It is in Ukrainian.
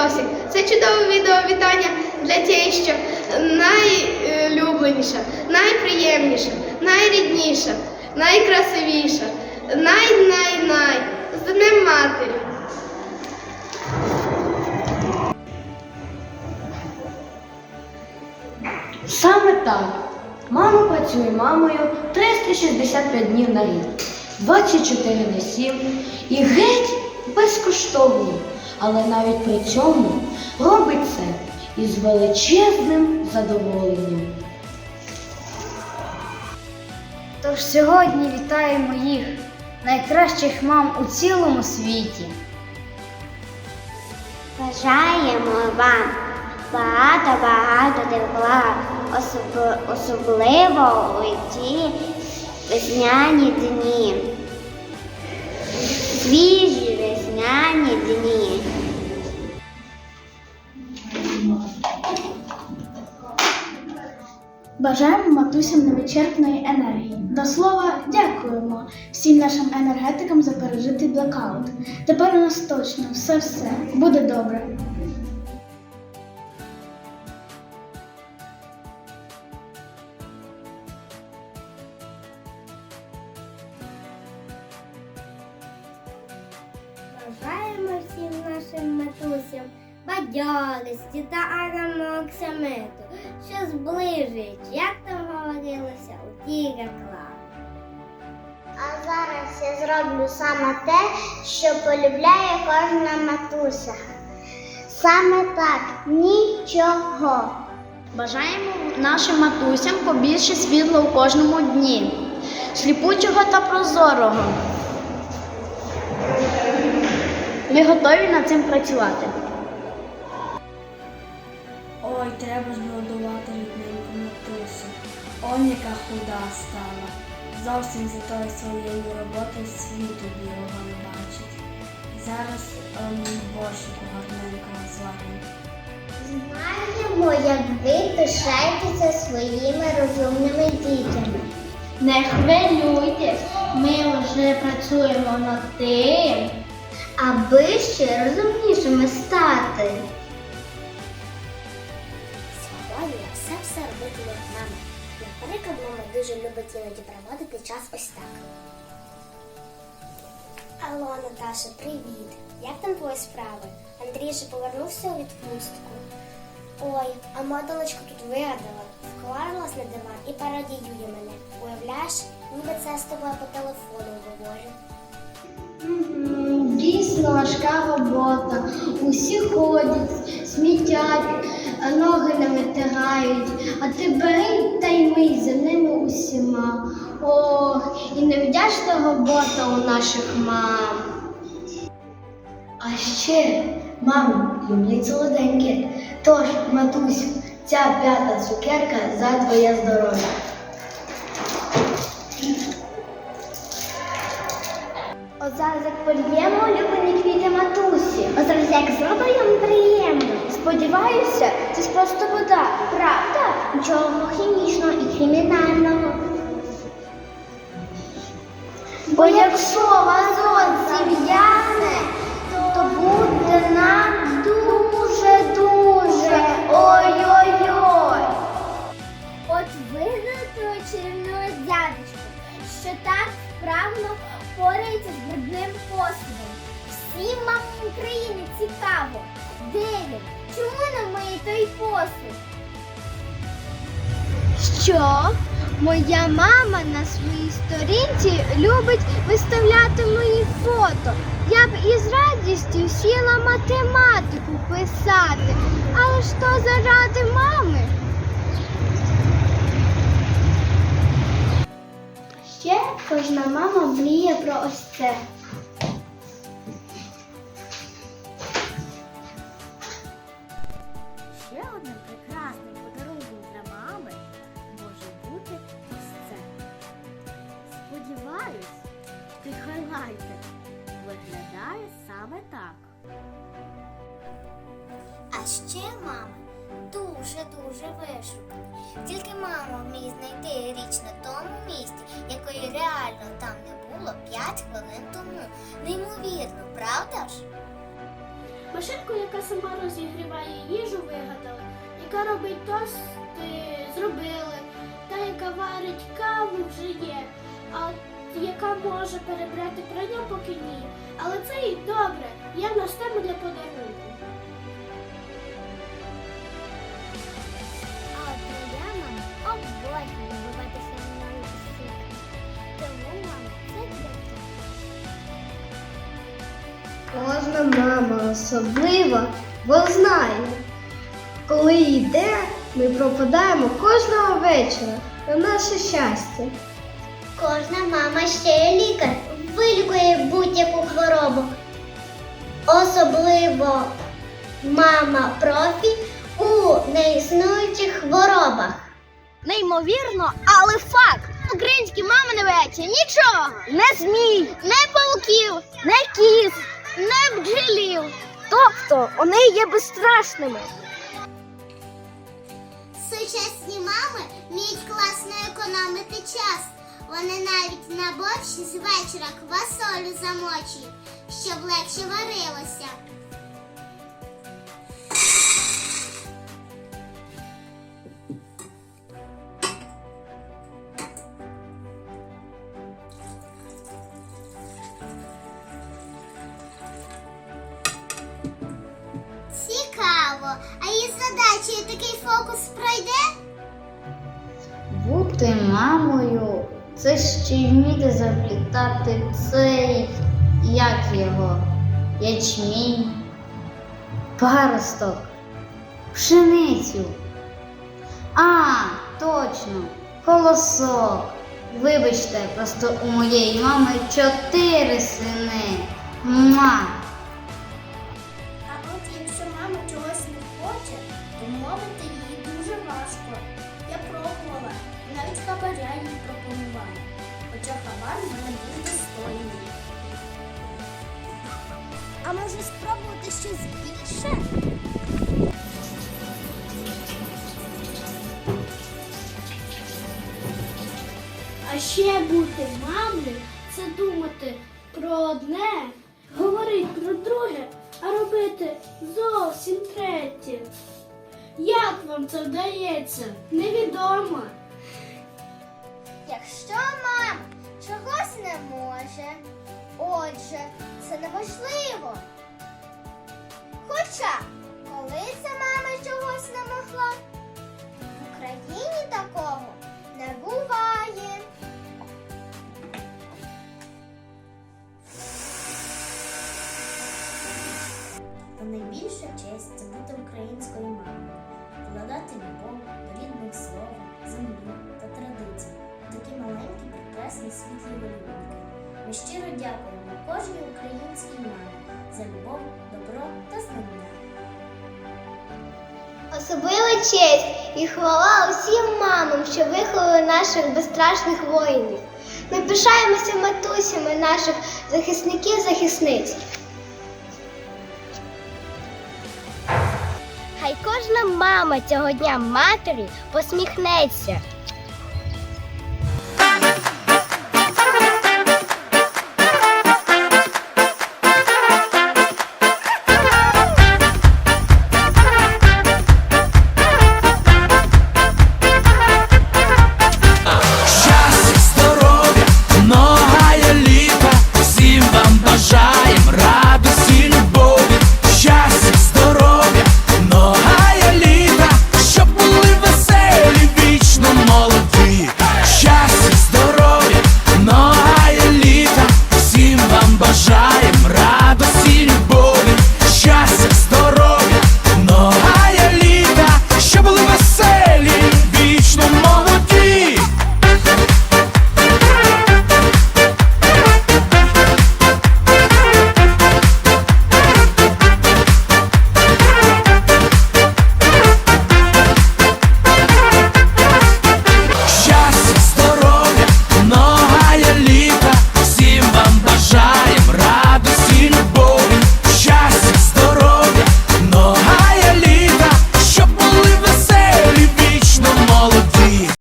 відосик. Це чудове відео вітання для тієї, що найлюбленіша, найприємніша, найрідніша, найкрасивіша, най-най-най. З Днем Матері. Саме так. Мама працює мамою 365 днів на рік, 24 на 7 і геть безкоштовно. Але навіть при цьому робить це із величезним задоволенням. Тож сьогодні вітаємо їх, найкращих мам у цілому світі. Бажаємо вам багато-багато тепла, особ- особливо у ті весняні дні. Свіжі весняні дні. Бажаємо матусям невичерпної енергії. До слова, дякуємо всім нашим енергетикам за пережитий блокаут. Тепер у нас точно все-все буде добре. Всім нашим матусям бадьорості та аромоксамиту, що зближують, як там говорилося у тій рекламі. А зараз я зроблю саме те, що полюбляє кожна матуся. Саме так, нічого. Бажаємо нашим матусям побільше світла у кожному дні, сліпучого та прозорого. Ми готові над цим працювати. Ой, треба ж годувати рідненьку матусю. Он яка худа стала. Зовсім за тою своєю роботою світу білого не бачить. Зараз ем, борщику гарненького зваримо. Знаємо, як ви пишаєтеся своїми розумними дітями. Не хвилюйтесь, ми вже працюємо над тим. Аби ще розумнішими стати. Сьогодні все-все робити як мама. Наприклад, мама дуже любить іноді проводити час ось так. Алло, Наташа, привіт. Як там твої справи? Андрій же повернувся у відпустку. Ой, а модулочка тут вигадала, вклалась на диван і пародіює мене. Уявляєш, ніби це з тобою по телефону говорю. Дійсно важка робота. Усі ходять, смітять, ноги не витирають, а ти бери та й мий за ними усіма. Ох, і невдячна робота у наших мам. А ще, мамо, люблять солоденьке. Тож, матусю, ця п'ята цукерка за твоє здоров'я. Зараз як поліємо улюблені квіти матусі. От зараз як зробимо приємно. Сподіваюся, це ж просто вода, правда? Нічого хімічного і кримінального. Бо якщо вазон зів'яне, Що? Моя мама на своїй сторінці любить виставляти мої фото. Я б із радістю сіла математику писати. Але то заради мами. Ще кожна мама мріє про ось це. Так. А ще мами дуже-дуже вишукані. Тільки мама вміє знайти річ на тому місці, якої реально там не було 5 хвилин тому. Неймовірно, правда ж? Машинку, яка сама розігріває їжу, вигадали, яка робить тости, зробили, та яка варить каву вже є, а яка може перебрати прання поки ні. Але це і добре. Я настему для подарунку. А от моя мама обожнює буватися мною усіх. Тому, мама, це для тебе. Кожна мама особлива, бо знає, коли йде, ми пропадаємо кожного вечора на наше щастя. Кожна мама ще є лікар, вилікує будь-яку хворобу. Особливо мама профі у неіснуючих хворобах. Неймовірно, але факт. Українські мами не вече нічого. Не змій, не пауків, не кіз, не бджілів. Тобто вони є безстрашними. Сучасні мами вміють класно економити час. Вони навіть на борщ з вечора квасолю замочують, щоб легше варилося. Цікаво, а із задачею такий фокус пройде? Бути мамою це ще й вміти заплітати цей, як його, ячмінь, паросток, пшеницю. А, точно, колосок. Вибачте, просто у моєї мами чотири сини. Ма. Ще бути мамою це думати про одне, говорити про друге, а робити зовсім третє. Як вам це вдається? Невідомо. Якщо мама чогось не може, отже, це неважливо. Хоча, коли це мама чогось не могла, в Україні такого не буває. Найбільша честь це бути українською мамою, вкладати любов до рідних слов, землі та традицій, такі маленькі, прекрасні світлі валюнки. Ми щиро дякуємо кожній українській мамі за любов, добро та знання. Особлива честь і хвала усім мамам, що виховали наших безстрашних воїнів. Ми пишаємося матусями наших захисників-захисниць. Мама цього дня матері посміхнеться